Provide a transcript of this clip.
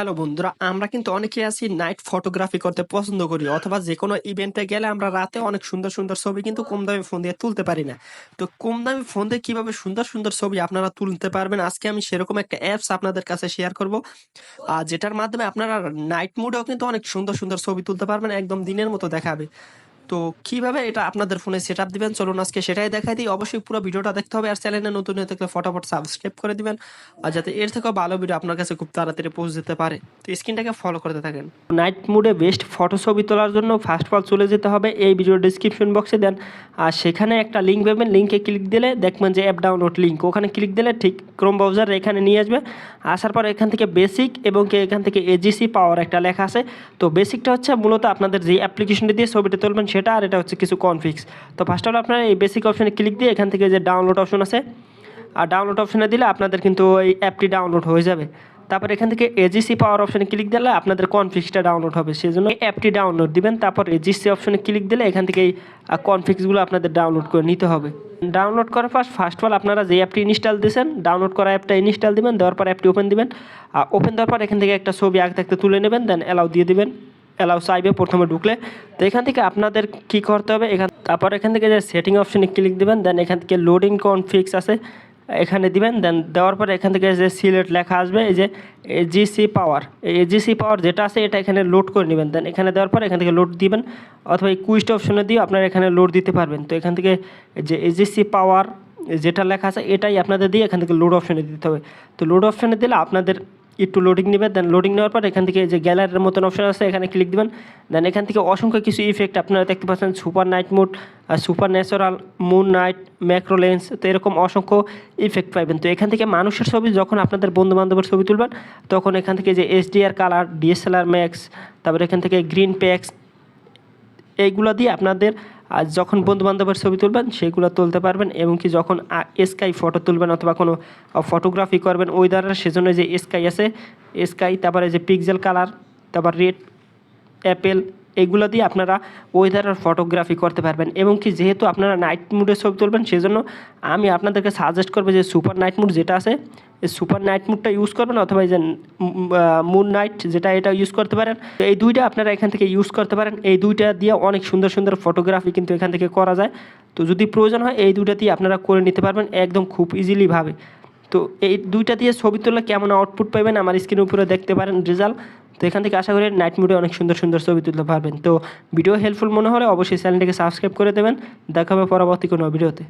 Hello বন্ধুরা, আমরা কিন্তু অনেকে আছি নাইট ফটোগ্রাফি করতে পছন্দ করি, অথবা যে কোনো ইভেন্টে গেলে আমরা রাতে অনেক সুন্দর সুন্দর ছবি কিন্তু কম দামে ফোন দিয়ে তুলতে পারি না। তো কম দামি ফোন দিয়ে কীভাবে সুন্দর সুন্দর ছবি আপনারা তুলতে পারবেন, আজকে আমি সেরকম একটা অ্যাপস আপনাদের কাছে শেয়ার করব। আর যেটার মাধ্যমে আপনারা নাইট মুডেও কিন্তু অনেক সুন্দর সুন্দর ছবি তুলতে পারবেন, একদম দিনের মতো দেখাবে। তো কীভাবে এটা আপনাদের ফোনে সেট আপ দিবেন? চলুন আজকে সেটাই দেখাই দিই। অবশ্যই পুরো ভিডিওটা দেখতে হবে আর চ্যানেলে নতুন হয়ে থাকলে ফটাফট সাবস্ক্রাইব করে দিবেন আর যাতে এর থেকেও ভালো ভিডিও আপনার কাছে খুব তাড়াতাড়ি পৌঁছে যেতে পারে। তো স্ক্রিনটাকে ফলো করতে থাকেন। নাইট মুডে বেস্ট ফটো ছবি তোলার জন্য ফার্স্ট অফ অল চলে যেতে হবে। এই ভিডিওর ডিসক্রিপশন বক্সে দেন। আর সেখানে একটা লিঙ্ক পাবেন। লিঙ্কে ক্লিক দিলে দেখবেন যে অ্যাপ ডাউনলোড লিঙ্ক ওখানে ক্লিক দিলে ঠিক ক্রোম ব্রাউজার এখানে নিয়ে আসবে। আসার পর এখান থেকে বেসিক এবং এখান থেকে এজিসি পাওয়ার একটা লেখা আছে। তো বেসিকটা হচ্ছে মূলত আপনাদের যে অ্যাপ্লিকেশনটি দিয়ে ছবিটা তুলবেন সেটা আর এটা হচ্ছে কিছু কনফিক্স তো ফার্স্ট অফ অল আপনারা এই বেসিক অপশনে ক্লিক দিয়ে এখান থেকে যে ডাউনলোড অপশন আছে, আর ডাউনলোড অপশনে দিলে আপনাদের কিন্তু এই অ্যাপটি ডাউনলোড হয়ে যাবে। তারপর এখান থেকে এজিসি পাওয়ার অপশনে ক্লিক দিলে আপনাদের কনফিক্সটা ডাউনলোড হবে সেই জন্য অ্যাপটি ডাউনলোড দিবেন। তারপর এজিসি অপশনে ক্লিক দিলে এখান থেকে এই কনফিক্সগুলো আপনাদের ডাউনলোড করে নিতে হবে। ডাউনলোড করার ফার্স্ট অফ অল আপনারা যে অ্যাপটি ইনস্টল দিয়েছেন ডাউনলোড করা অ্যাপটা ইনস্টল দিবেন, দেওয়ার পর অ্যাপটি ওপেন দিবেন। আর ওপেন দেওয়ার পর এখান থেকে একটা ছবি আগে থাকতে তুলে নেবেন দেন অ্যালাউ দিয়ে দিবেন। অ্যালাউ চাইবে প্রথমে ঢুকলে, তো এখান থেকে আপনাদের কি করতে হবে? এখান, তারপর এখান থেকে যে সেটিং অপশনে ক্লিক দিবেন দেন এখান থেকে লোডিং কনফিক্স আছে, এখানে দিবেন দেন দেওয়ার পরে এখান থেকে যে সিলেট লেখা আসবে, এই যে এজিসি পাওয়ার এই এজিসি পাওয়ার যেটা আছে, এটা এখানে লোড করে নেবেন। দেন এখানে দেওয়ার পর এখান থেকে লোড দিবেন, অথবা এই কুইস্ট অপশনে দিয়ে আপনারা এখানে লোড দিতে পারবেন। তো এখান থেকে যে এজিসি পাওয়ার যেটা লেখা আছে, এটাই আপনাদের দিয়ে এখান থেকে লোড অপশনে দিতে হবে। তো লোড অপশনে দিলে আপনাদের একটু লোডিং নেবে দেন লোডিং নেওয়ার পর এখান থেকে যে গ্যালারির মতন অপশন আছে, এখানে ক্লিক দিবেন। দেন এখান থেকে অসংখ্য কিছু ইফেক্ট আপনারা দেখতে পাচ্ছেন সুপার নাইট মুড আর super natural moon night macro lens তো এরকম অসংখ্য ইফেক্ট পাবেন তো এখান থেকে মানুষের ছবি যখন আপনাদের বন্ধু বান্ধবের ছবি তুলবেন, তখন এখান থেকে যে এইচডিআর কালার ডিএসএলআর ম্যাক্স তারপরে এখান থেকে গ্রিন প্যাক্স এইগুলো দিয়ে আপনাদের আর যখন বন্ধু বান্ধবের ছবি তুলবেন, সেগুলো তুলতে পারবেন এবং কি যখন স্কাই ফটো তুলবেন অথবা কোনো ফটোগ্রাফি করবেন, ওই দ্বারা সেজন্য যে স্কাই আছে স্কাই তারপরে যে পিকজেল কালার তারপর রেড অ্যাপেল এগুলো দিয়ে আপনারা ওয়েদারের ফটোগ্রাফি করতে পারবেন। এবং কি যেহেতু আপনারা নাইট মুডে ছবি তুলবেন, সেজন্য আমি আপনাদেরকে সাজেস্ট করব যে সুপার নাইট মুড যেটা আছে সুপার নাইট মুডটা ইউজ করবেন অথবা যে মুন নাইট যেটা এটা ইউজ করতে পারেন। তো এই দুইটা আপনারা এখান থেকে ইউজ করতে পারেন। এই দুইটা দিয়ে অনেক সুন্দর সুন্দর ফটোগ্রাফি কিন্তু এখান থেকে করা যায়। তো যদি প্রয়োজন হয়, এই দুইটা দিয়ে আপনারা করে নিতে পারবেন একদম খুব ইজিলিভাবে তো এই দুইটা দিয়ে ছবি তুললে কেমন আউটপুট পাবেন আমার স্ক্রিনের উপরে দেখতে পারেন রেজাল্ট তো এখান থেকে আশা করি নাইট মুডে অনেক সুন্দর সুন্দর ছবি তুলতে পারবেন। তো ভিডিও হেল্পফুল মনে হলে অবশ্যই চ্যানেলটিকে সাবস্ক্রাইব করে দেবেন। দেখা হবে পরবর্তী কোনো ভিডিওতে